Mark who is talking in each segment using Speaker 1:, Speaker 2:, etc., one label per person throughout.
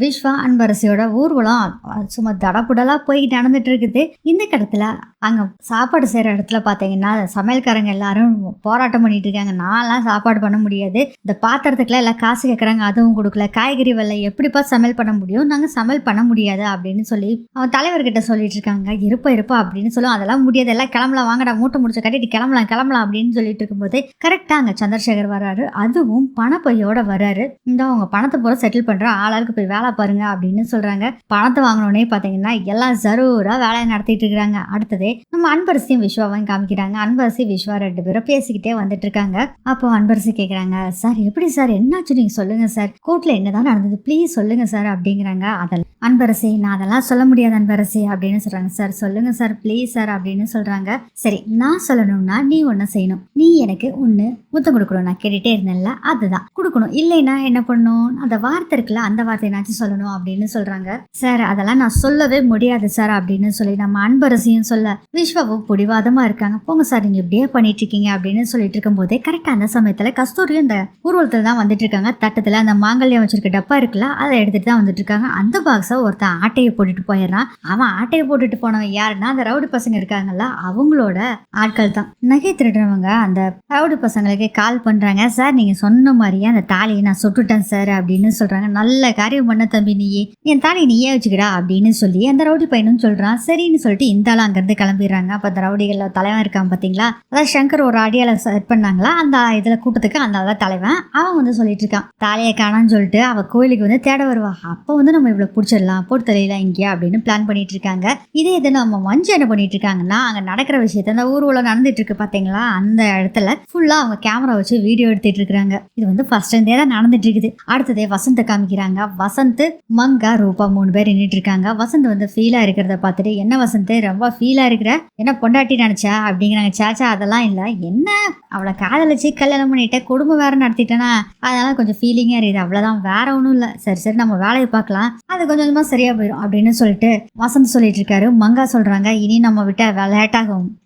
Speaker 1: விஸ்வா அன்பரசியோட ஊர்வலம். சும்மா தடப்புடலாக போய் நடந்துட்டு இருக்குது. இந்த கடத்தில் அங்கே சாப்பாடு செய்கிற இடத்துல பார்த்தீங்கன்னா சமையல்காரங்க எல்லாரும் போராட்டம் பண்ணிட்டு இருக்காங்க. நான்லாம் சாப்பாடு பண்ண முடியாது. இந்த பாத்திரத்துக்குலாம் எல்லாம் காசு கேட்குறாங்க அதுவும் கொடுக்கல. காய்கறி வெள்ளை எப்படிப்பா சமையல் பண்ண முடியும்? நாங்கள் சமையல் பண்ண முடியாது அப்படின்னு சொல்லி அவன் தலைவர்கிட்ட சொல்லிட்டு இருக்காங்க. இருப்பா இருப்பா அப்படின்னு சொல்லுவோம் அதெல்லாம் முடியாது எல்லாம் கிளம்பலாம். வாங்கடா மூட்டை முடிச்ச கட்டிட்டு கிளம்பலாம் கிளம்பலாம் அப்படின்னு சொல்லிட்டு இருக்கும்போது கரெக்டாக அங்கே சந்திரசேகர் வராரு. அதுவும் பணப்பையோட வராரு. இந்த அவங்க பணத்தை பூரா செட்டில் பண்ணுற ஆளாளுக்கு போய் வேலை பாருங்க அப்படின்னு சொல்றாங்க. பணத்தை வாங்கினோடனே பார்த்தீங்கன்னா எல்லாம் ஜரூரா வேலையை நடத்திட்டு இருக்காங்க அடுத்ததே நம்ம அன்பரசியும் விஸ்வாவையும் காமிக்கிறாங்க. அன்பரசி விஸ்வா ரெண்டு பேரும் பேசிக்கிட்டே வந்துட்டு இருக்காங்க. அப்போ அன்பரசி கேட்குறாங்க சார் எப்படி சார்? என்னாச்சு? நீங்க சொல்லுங்க சார். கோர்ட்ல என்னதான் நடந்தது? ப்ளீஸ் சொல்லுங்க சார் அப்படிங்கிறாங்க. அதெல்லாம் அன்பரசி நான் அதெல்லாம் சொல்ல முடியாது அன்பரசி அப்படின்னு சொல்றாங்க. சார் சொல்லுங்க சார் ப்ளீஸ் சார் அப்படின்னு சொல்றாங்க. சரி நான் சொல்லணும்னா நீ ஒன்று செய்யணும். நீ எனக்கு ஒன்று முத்தம் கொடுக்கணும். நான் கேட்டுட்டே இருந்தேன்ல அதுதான். கொடுக்கணும். இல்லைன்னா என்ன பண்ணணும் அந்த வார்த்தை இருக்குல்ல அந்த வார்த்தைனாச்சும் சொல்லணும் அப்படின்னு சொல்றாங்க. சார் அதெல்லாம் நான் சொல்லவே முடியாது சார் அப்படின்னு சொல்லி நம்ம அன்பரசியும் சொல்ல விஸ்வாவும் பிடிவாதமா இருக்காங்க. போங்க சார் நீங்க இப்படியே பண்ணிட்டு இருக்கீங்க அப்படின்னு சொல்லிட்டு இருக்கும்போதே கரெக்டா அந்த சமயத்துல கஸ்தூரியும் இந்த ஊர்வலத்துல தான் வந்துட்டு இருக்காங்க. தட்டத்துல அந்த மாங்கல்யம் வச்சிருக்க டப்பா இருக்குல்ல அதை எடுத்துட்டு தான் வந்துட்டு இருக்காங்க. அந்த பாக்ஸ் ஒருத்தன் ஆட்டையை போட்டுட்டு போயிடுறான். அவன் ஆட்டையை போட்டுட்டு போனவன் யாருன்னா அந்த ரவுடி பசங்க இருக்காங்கல்ல அவங்களோட ஆட்கள் தான். நகை திருடுறவங்க அந்த ரவுடி பசங்களுக்கு கால் பண்றாங்க. சார் நீங்க சொன்ன மாதிரியே அந்த தாலியை நான் சுட்டுட்டேன் சார் அப்படின்னு சொல்றாங்க. நல்ல காரியம் பண்ண தம்பி நீயே. என் தாலி நீயே வச்சுக்கிடா அப்படின்னு சொல்லி அந்த ரவுடி பையனும் சொல்றான். சரின்னு சொல்லிட்டு இந்த ஆள் அங்கிருந்து கிளம்பிடுறாங்க. அப்ப அந்த ரவுடிகள்ல தலைவன் இருக்கான் பாத்தீங்களா? அதான் சங்கர் ஒரு அடியால செட் பண்ணாங்களா? அந்த இதுல கூட்டத்துக்கு அந்த ஆள் தலைவன். அவன் வந்து சொல்லிட்டு இருக்கான். தாலியை காணான்னு சொல்லிட்டு அவ கோயிலுக்கு வந்து தேட வருவா. அப்போ வந்து நம்ம இவ்வளவு பிடிச்சிடலாம் போட்டு தலையில இங்கேயா அப்படின்னு பிளான் பண்ணிட்டு இருக்காங்க இதே இது நம்ம மஞ்சு என்ன பண்ணிட்டு இருக்காங்கன்னா அங்க நடக்கிற விஷயத்த அந்த ஊர்வலம் நடந்துட்டு இருக்கு பாத்தீங்களா? அந்த இடத்துல ஃபுல்லா அவங்க கேமரா வச்சு வீடியோ எடுத்துட்டு இருக்காங்க இது வந்து ஃபர்ஸ்ட் இருந்தே தான் நடந்துட்டு இருக்குது அடுத்ததே வசந்த காமிக்கிறாங்க. வசந்த் மங்கா ரூபா மூணு பேர் நின்றுட்டு இருக்காங்க வசந்த் வந்து ஃபீலா இருக்கிறத பார்த்துட்டு என்ன வசந்த் ரொம்ப ஃபீலா இருக்கிற? என்ன பொண்டாட்டி நினைச்சா? அப்படிங்கிறாங்க. சாச்சா அதெல்லாம் இல்ல. என்ன? அவளை காதலிச்சு கல்யாணம் பண்ணிட்டு குடும்பம் வேற நடத்திட்டேனா? அதனால கொஞ்சம் ஃபீலிங்கா இருக்குது. அவ்வளவுதான். வேற ஒன்றும் இல்லை. சரி சரி நம்ம வேலையை பார்க்கலாம். அது கொஞ்சம் கொஞ்சமா சரியா போயிடும் அப்படின்னு சொல்லிட்டு வசந்த் சொல்லிட்டு இருக்காரு. மங்கா சொல்றாங்க இனி நம்ம விட்ட லேட்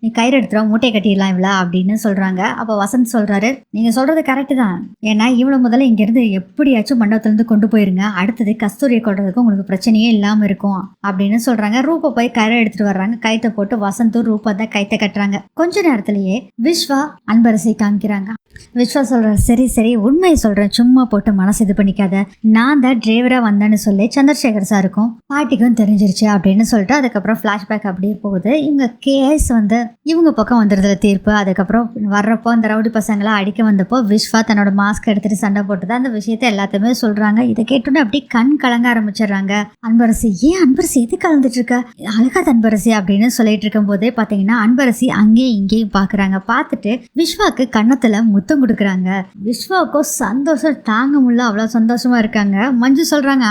Speaker 1: நீ கயிறு எடுத்துரும் மூட்டையை கட்டிடலாம் இவ்வளோ அப்படின்னு சொல்றாங்க. அப்போ வசந்த் சொல்றாரு நீங்க சொல்றது கரெக்ட் தான். ஏன்னா இவ்வளவு முதல்ல இங்க இருந்து எப்படியாச்சும் மண்டபத்துல இருந்து கொண்டு போயிருங்க. அடுத்தது கஸ்தூரியை கொள்றதுக்கு உங்களுக்கு பிரச்சனையே இல்லாம இருக்கும் அப்படின்னு சொல்றாங்க. ரூபா போய் கயிறை எடுத்துட்டு வர்றாங்க. கைத்தை போட்டு வசந்தும் ரூபா தான் கைத்தை கட்டுறாங்க. கொஞ்ச நேரத்திலேயே விஸ்வா அன்பரசை காமிக்கிறாங்க விஸ்வா சொல்றாரு சரி சரி உண்மையை சொல்றேன். சும்மா போட்டு மனசு இது பண்ணிக்காத. நான் தான் டிரைவரா வந்தேன்னு சொல்லி சந்திரசேகர் இருக்கும். பாட்டிக்கும் தெரிஞ்சிருச்சு அப்படின்னு சொல்லிட்டு அதுக்கப்புறம் ஃப்ளாஷ்பேக் அப்படியே போகுது. இவங்க கேஸ் வந்து இவங்க பக்கம் வந்துடுதுல தீர்ப்பு. அதுக்கப்புறம் வர்றப்போ அந்த ரவுடி பசங்களை அடிக்க வந்தப்போ விஸ்வா தன்னோட மாஸ்க் எடுத்துட்டு சண்டை போட்டுதான் அந்த விஷயத்த எல்லாத்தையுமே சொல்றாங்க. இதை கேட்டோன்னே அப்படியே கண் கலங்க ஆரம்பிச்சிடுறாங்க. அன்பரசி ஏன் அன்பரசி இது கலந்துட்டு இருக்க அழகாத் அன்பரசி அப்படின்னு சொல்லிட்டு இருக்கும் போதே பார்த்தீங்கன்னா அன்பரசி அங்கேயும் இங்கேயும் பார்க்குறாங்க பார்த்துட்டு விஸ்வாக்கு கன்னத்தில் முத்தம் கொடுக்குறாங்க. விஸ்வாவுக்கும் சந்தோஷம் தாங்க முடியல. அவ்வளோ சந்தோஷமா இருக்காங்க. மஞ்சு சொல்றாங்க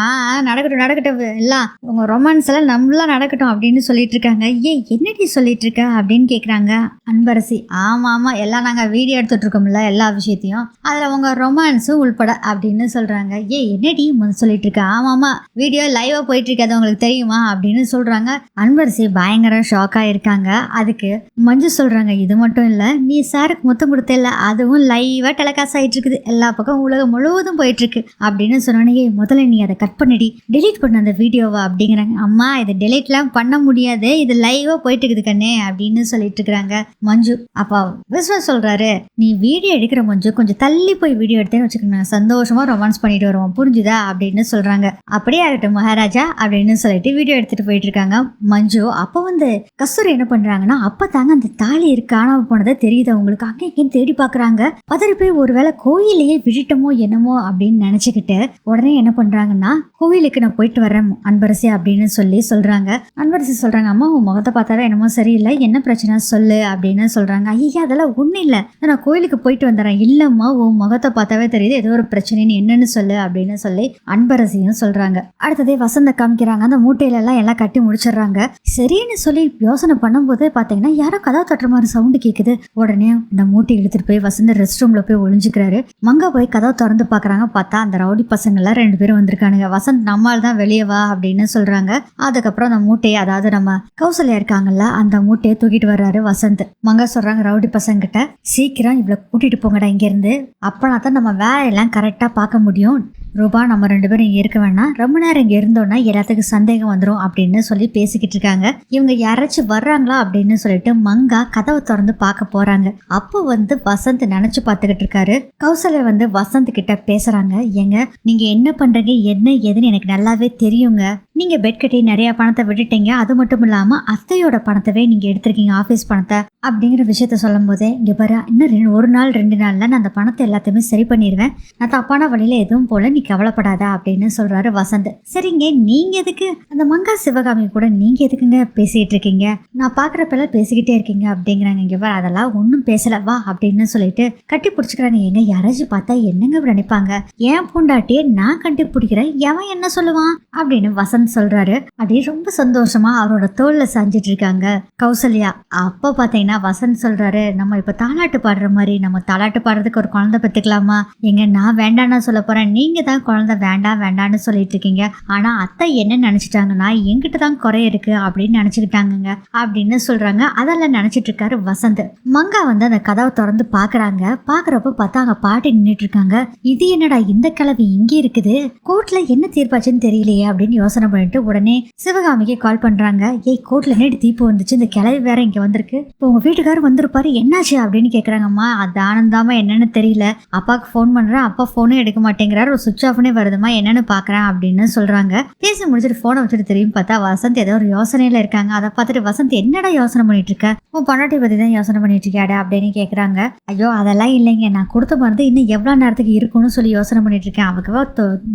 Speaker 1: நடக்கட்டும் நடக்கட்டும். நெகட்டிவ் எல்லாம் உங்க ரொமான்ஸ் எல்லாம் நம்மளா நடக்கட்டும் அப்படின்னு சொல்லிட்டு இருக்காங்க ஏன் என்னடி சொல்லிட்டு இருக்க அப்படின்னு கேக்குறாங்க அன்பரசி. ஆமா ஆமா எல்லாம் நாங்க வீடியோ எடுத்துட்டு இருக்கோம்ல எல்லா விஷயத்தையும். அதுல உங்க ரொமான்ஸும் உள்பட அப்படின்னு சொல்றாங்க. ஏ என்னடி முதல்ல சொல்லிட்டு இருக்க ஆமா ஆமா வீடியோ லைவா போயிட்டு இருக்காது உங்களுக்கு தெரியுமா அப்படின்னு சொல்றாங்க. அன்பரசி பயங்கர ஷாக்கா இருக்காங்க. அதுக்கு மஞ்சு சொல்றாங்க இது மட்டும் இல்ல நீ சாருக்கு முத்தம் கொடுத்தல அதுவும் லைவா டெலகாஸ்ட் ஆயிட்டு இருக்குது எல்லா பக்கம் உலகம் முழுவதும் போயிட்டு இருக்கு அப்படின்னு சொன்னோன்னே "ஏய், முதல்ல நீ அதை கட் பண்ணிடி டெலீட் பண்ண அந்த வீடியோவை அப்படிங்கிறாங்க. அம்மா இதை டெலிட்லாம் பண்ண முடியாது. இது லைவாக போயிட்டு இருக்குது கண்ணே அப்படின்னு சொல்லிட்டு இருக்கிறாங்க மஞ்சு. அப்பா விஸ்வா சொல்கிறாரு நீ வீடியோ எடுக்கிற மஞ்சு கொஞ்சம் தள்ளி போய் வீடியோ எடுத்தேன்னு வச்சுக்கோங்க. சந்தோஷமாக ரொமான்ஸ் பண்ணிட்டு வருவோம் புரிஞ்சுதா? அப்படின்னு சொல்கிறாங்க அப்படியே ஆகட்டும் மகாராஜா அப்படின்னு சொல்லிட்டு வீடியோ எடுத்துகிட்டு போயிட்டு இருக்காங்க மஞ்சு. அப்போ வந்து கஸ்தூரி என்ன பண்ணுறாங்கன்னா அப்போ தாங்க அந்த தாலி இருக்கு காணாம போனதை தெரியுது அவங்களுக்கு அங்கே எங்கேயும் தேடி பார்க்குறாங்க பதறி போய் ஒருவேளை கோயிலையே விட்டுட்டோமோ என்னமோ அப்படின்னு நினச்சிக்கிட்டு உடனே என்ன பண்ணுறாங்கன்னா கோவிலுக்கு நான் போயிட்டு வரேன். அன்பரசி அப்படின்னு சொல்லி சொல்கிறாங்க அன்பரசி சொல்கிறாங்க அம்மா உன் முகத்தை பார்த்தாவே என்னமோ சரியில்லை. என்ன பிரச்சனை? சொல்லு அப்படின்னு சொல்றாங்க. ஐயா அதெல்லாம் ஒன்றும் இல்லை. நான் கோயிலுக்கு போயிட்டு வந்துடுறேன் இல்லைம்மா உன் முகத்தை பார்த்தாவே தெரியுது. ஏதோ ஒரு பிரச்சனைன்னு என்னன்னு சொல்லு அப்படின்னு சொல்லி அன்பரசியும் சொல்றாங்க. அடுத்ததே வசந்த காமிக்கிறாங்க. அந்த மூட்டையிலெல்லாம் எல்லாம் கட்டி முடிச்சிடுறாங்க. சரின்னு சொல்லி யோசனை பண்ணும்போது பார்த்தீங்கன்னா யாரோ கதா தட்டுற மாதிரி சவுண்டு கேட்குது உடனே இந்த மூட்டை இழுத்துட்டு போய் வசந்த ரெஸ்ட் ரூமில் போய் ஒழிஞ்சுக்கிறாரு மங்க போய் கதவை திறந்து பாக்குறாங்க பார்த்தா அந்த ரவுடி பசங்கள்லாம் ரெண்டு பேரும் வந்திருக்கானுங்க. வசந்த் நம்மால் தான் வெளியே வா அப்படின்னு சொல்றாங்க. அதுக்கப்புறம் அந்த மூட்டையை அதாவது நம்ம கௌசல்யா இருக்காங்கல்ல அந்த மூட்டையை தூக்கிட்டு வர்றாரு வசந்த். மங்க சொல்றாங்க ரவுடி பசங்க கிட்ட சீக்கிரம் இவ்வளவு கூட்டிட்டு போங்கடா இங்க இருந்து அப்பனா தான் நம்ம வேலையெல்லாம் கரெக்டா பார்க்க முடியும். ரூபா நம்ம ரெண்டு பேரும் இங்கே இருக்க வேணாம். ரொம்ப நேரம் இங்கே இருந்தோம்னா எல்லாத்துக்கும் சந்தேகம் வந்துடும் அப்படின்னு சொல்லி பேசிக்கிட்டு இருக்காங்க. இவங்க யாராச்சும் வர்றாங்களா அப்படின்னு சொல்லிட்டு மங்கா கதவை திறந்து பார்க்க போறாங்க. அப்போ வந்து வசந்த் நினைச்சு பார்த்துக்கிட்டு இருக்காரு. கௌசல்யா வந்து வசந்த் கிட்ட பேசுறாங்க. ஏங்க நீங்க என்ன பண்றீங்க? என்ன ஏதுன்னு எனக்கு நல்லாவே தெரியுங்க. நீங்கள் பெட் கட்டி நிறைய பணத்தை விட்டுட்டீங்க. அது மட்டும் இல்லாமல் அத்தையோட பணத்தவே நீங்கள் எடுத்திருக்கீங்க ஆஃபீஸ் பணத்தை. அப்படிங்கிற விஷயத்த சொல்லும் போதே இங்கே பாரு இன்னும் ரெண்டு ஒரு நாள் ரெண்டு நாளில் நான் அந்த பணத்தை எல்லாத்தையுமே சரி பண்ணிடுவேன் நான் தப்பான வழியில் எதுவும் போல நீ கவலைப்படாத அப்படின்னு சொல்கிறாரு வசந்த். சரிங்க நீங்கள் எதுக்கு? அந்த மங்கா சிவகாமி கூட நீங்கள் எதுக்குங்க பேசிக்கிட்டு இருக்கீங்க? நான் பார்க்குறப்பெல்லாம் பேசிக்கிட்டே இருக்கீங்க அப்படிங்கிறாங்க இங்கே பாரு அதெல்லாம் ஒன்றும் பேசலை வா அப்படின்னு சொல்லிட்டு கட்டி பிடிச்சிக்கிறாங்க. எங்க யாராச்சும் பார்த்தா என்னங்க நினைப்பாங்க? ஏன் பூண்டாட்டியே நான் கட்டி பிடிக்கிறேன் எவன் என்ன சொல்லுவான்? அப்படின்னு வசந்த் சொல்றாரு. அப்படியே ரொம்ப சந்தோஷமா அவரோட தோல்ல சாஞ்சிட்டு இருக்காங்க கௌசல்யா அப்ப பாத்தீங்கன்னா வசந்த் சொல்றாரு நம்ம இப்ப தாலாட்டு பாடுற மாதிரி நம்ம தாலாட்டு பாடுறதுக்கு ஒரு குழந்தை பத்துக்கலாமா? எங்க நான் வேண்டாம்னு சொல்ல போறேன். நீங்க தான் குழந்தை வேண்டாம் வேண்டாம்னு சொல்லிட்டு இருக்கீங்க. ஆனா அத்தை என்ன நினைச்சிட்டாங்கன்னா எங்கிட்ட தான் குறை இருக்கு அப்படின்னு நினைச்சுக்கிட்டாங்க அப்படின்னு சொல்றாங்க. அதெல்லாம் நினைச்சிட்டு இருக்காரு வசந்த். மங்கா வந்து அந்த கதவை திறந்து பாக்குறாங்க. பாக்குறப்ப பார்த்தா அங்க பாட்டி நின்றுட்டு இருக்காங்க இது என்னடா இந்த கிழவி இங்கே இருக்குது? கோர்ட்ல என்ன தீர்ப்பாச்சுன்னு தெரியலையே? அப்படின்னு யோசனை பண்ணிட்டு உடனே சிவகாமிக்கு கால் பண்றாங்க. ஏய் கோட்ல நேற்று தீப்பு வந்துச்சு? இந்த கிளவி வேற இங்க வந்திருக்கு. இப்போ உங்க வீட்டுக்காரர் வந்திருப்பாரு. என்னாச்சு? அப்படின்னு கேக்குறாங்கம்மா. அது ஆனந்தாம என்னன்னு தெரியல. அப்பாவுக்கு ஃபோன் பண்றேன். அப்பா ஃபோனும் எடுக்க மாட்டேங்கிறாரு. ஒரு சுவிச் ஆஃப்னே வருதுமா என்னன்னு பாக்குறேன். அப்படின்னு சொல்றாங்க. பேசி முடிச்சுட்டு போனை வச்சுட்டு திரும்பி பார்த்தா வசந்த் ஏதோ ஒரு யோசனையில இருக்காங்க. அதை பார்த்துட்டு வசந்த் என்னடா யோசனை பண்ணிட்டு இருக்க? உன் பொண்டாட்டி பத்தி தான் யோசனை பண்ணிட்டு இருக்கியாடா? அப்படின்னு கேக்குறாங்க. ஐயோ அதெல்லாம் இல்லைங்க. நான் கொடுத்த மருந்து இன்னும் எவ்வளவு நேரத்துக்கு இருக்கும்னு சொல்லி யோசனை பண்ணிட்டு இருக்கேன். அவக்கவா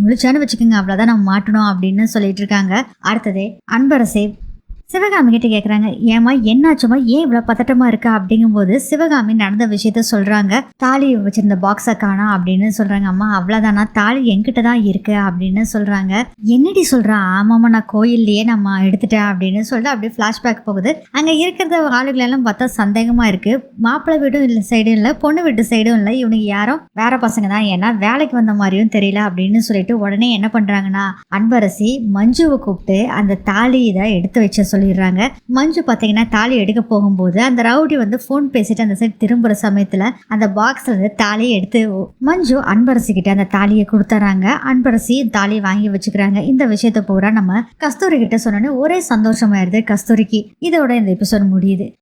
Speaker 1: முழிச்சான்னு வச்சுக்கோங்க. அவ்வளவுதான் நம்ம மாட்டணும். அப்படின்னு சொல்லிட்டு இருக்காங்க அடுத்தது அன்பரசே சிவகாமி கிட்ட கேக்குறாங்க ஏமா என்னாச்சுமா ஏன் இவ்வளவு பதட்டமா இருக்கா? அப்படிங்கும்போது சிவகாமி நடந்த விஷயத்த சொல்றாங்க. தாலி வச்சிருந்த பாக்ஸை காணா அப்படின்னு சொல்றாங்க. அம்மா அவ்வளவுதானா? தாலி என்கிட்ட தான் இருக்கு அப்படின்னு சொல்றாங்க. என்னடி சொல்றா? ஆமாம்மா நான் கோயில்லையே நம்ம எடுத்துட்டேன் அப்படின்னு சொல்லிட்டு அப்படியே ஃபிளாஷ்பேக் போகுது. அங்க இருக்கிற ஆளுகள் எல்லாம் பார்த்தா சந்தேகமா இருக்கு. மாப்பிள்ளை வீடும் இல்லை சைடும் இல்லை பொண்ணு வீட்டு சைடும் இல்லை. இவனுக்கு யாரும் வேற பசங்க தான். ஏன்னா வேலைக்கு வந்த மாதிரியும் தெரியல அப்படின்னு சொல்லிட்டு உடனே என்ன பண்றாங்கன்னா அன்பரசி மஞ்சுவை கூப்பிட்டு அந்த தாலி இதை எடுத்து வச்ச சொல்லிடுறாங்க. மஞ்சு பார்த்தீங்கன்னா தாலி எடுக்க போகும்போது அந்த ரவுடி வந்து ஃபோன் பேசிட்டு அந்த சைடு திரும்புற சமயத்தில் அந்த பாக்ஸ்ல இருந்து தாலியை எடுத்து மஞ்சு அன்பரசி கிட்ட அந்த தாலியை கொடுத்துறாங்க. அன்பரசி தாலியை வாங்கி வச்சுக்கிறாங்க. இந்த விஷயத்த பூரா நம்ம கஸ்தூரி கிட்ட சொன்னோன்னே ஒரே சந்தோஷமாயிருது கஸ்தூரிக்கு. இதோட இந்த எபிசோட் முடியுது.